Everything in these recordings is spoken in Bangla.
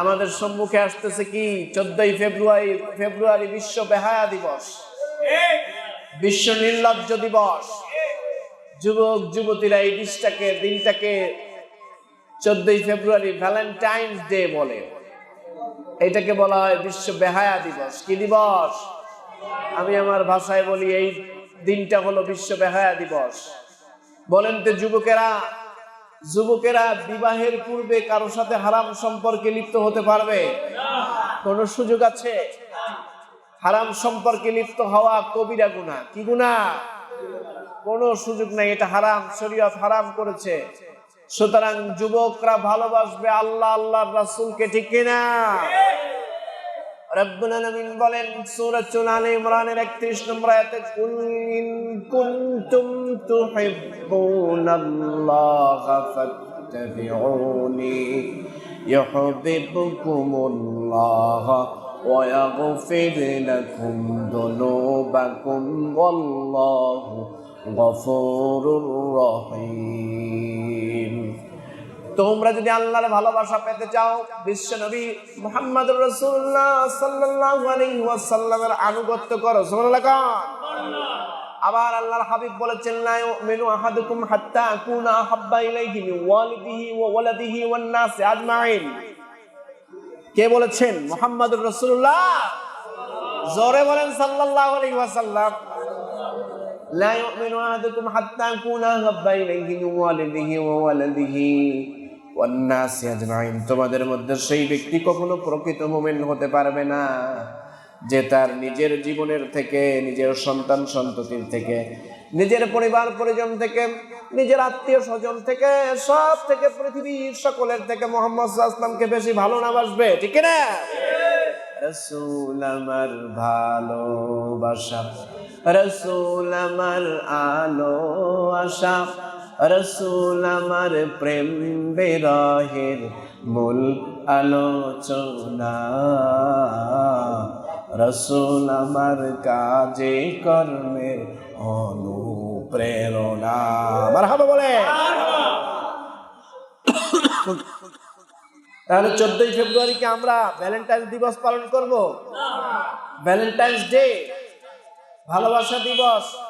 আমাদের সম্মুখে আসতেছে কি? চোদ্দই ফেব্রুয়ারি ফেব্রুয়ারি বিশ্ব বেহায়া দিবস। বিশ্ব নির্লজ্জ দিবস। যুবক, যুবতীরা এই দিনটাকে দিনটাকে চোদ্দই ফেব্রুয়ারি ভ্যালেন্টাইন্স ডে বলে। এটাকে বলা হয় বিশ্ব বেহায়া দিবস। কি দিবস? আমি আমার ভাষায় বলি, এই দিনটা হলো বিশ্ব বেহায়া দিবস। বলেন তো যুবকেরা যুবকেরা বিবাহের পূর্বে কারোর সাথে হারাম সম্পর্কে লিপ্ত হতে পারবে? কোন সুযোগ আছে? হারাম সম্পর্কে লিপ্ত হওয়া কবিরা গুণা। কি গুণা? কোন সুযোগ নাই, এটা হারাম, শরীয়ত হারাম করেছে। সুতরাং যুবকরা ভালোবাসবে আল্লাহ আল্লাহ রাসুলকে, ঠিক কিনা? রব্বুল আলামিন বলেন সূরাতুল আলে ইমরানের 31 নম্বর আয়াতে কুল ইন কুনতুম তুহিব্বুনাল্লাহা ফাত্তাবিউনি ইউহিব্বুকুমুল্লাহ ويغفر لكم ذنوبكم والله غفور رحيم তোমরা যদি আল্লাহর ভালোবাসা পেতে চাও, বিশ্ব নবী মোহাম্মদ রসুল্লাহ সাল্লাহ আলাইহি ওয়াসাল্লামের আনুগত্য করো, সুবহানাল্লাহ আবার আল্লাহর হাবিব বলেছেন, লা ইউমিনু আহাদুকুম হাত্তা আকুনা হাব্বা ইলাইহি মিন ওয়ালিদিহি ওয়া ওয়ালাদিহি ওয়ান নাস আজমাইন। কে বলেছেন? মোহাম্মদ রাসূলুল্লাহ। জোরে বলেন, সাল্লাল্লাহু আলাইহি ওয়াসাল্লাম। লা ইউমিনু আহাদুকুম হাত্তা আকুনা হাব্বা ইলাইহি মিন ওয়ালিদিহি ওয়া ওয়ালাদিহি। তোমাদের মধ্যে সেই ব্যক্তি কখনো প্রকৃত মুমিন হতে পারবে না, যে তার নিজের জীবনের থেকে, নিজের সন্তান সন্ততির থেকে, নিজের পরিবার পরিজন থেকে, নিজের আত্মীয় স্বজন থেকে, সব থেকে পৃথিবীর সকলের থেকে মোহাম্মদ আসলামকে বেশি ভালো না বাসবে ঠিক না রসুল আমার ভালোবাসা রসুল আমার আলো আশা রসুল আমার প্রেম বেরহের মূল আলোচনা। রসুল আমার কাজে কর্মের অনুপ্রেরণা। মারহাবা বলে। তাহলে চোদ্দই ফেব্রুয়ারিকে আমরা ভ্যালেন্টাইন্স দিবস পালন করব। ভ্যালেন্টাইন্স ডে ভালোবাসা দিবস।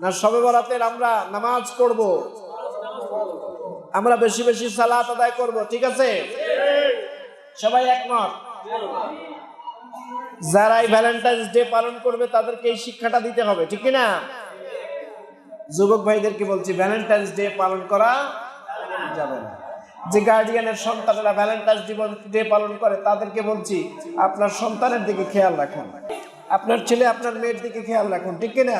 না, সবে বরাতের আমরা নামাজ করব। আমরা বেশি বেশি সালাত আদায় করব, ঠিক আছে? সবাই একমত? যারা এই ভ্যালেন্টাইন্স ডে পালন করবে, তাদেরকে এই শিক্ষাটা দিতে হবে, ঠিক না যুবক ভাইদেরকে বলছি ভ্যালেন্টাইন্স ডে পালন করা যাবে না। যে গার্ডিয়ানের সন্তানেরা ভ্যালেন্টাইন্স ডে পালন করে, তাদেরকে বলছি, আপনার সন্তানের দিকে খেয়াল রাখুন। আপনার ছেলে, আপনার মেয়ের দিকে খেয়াল রাখুন, ঠিক কিনা?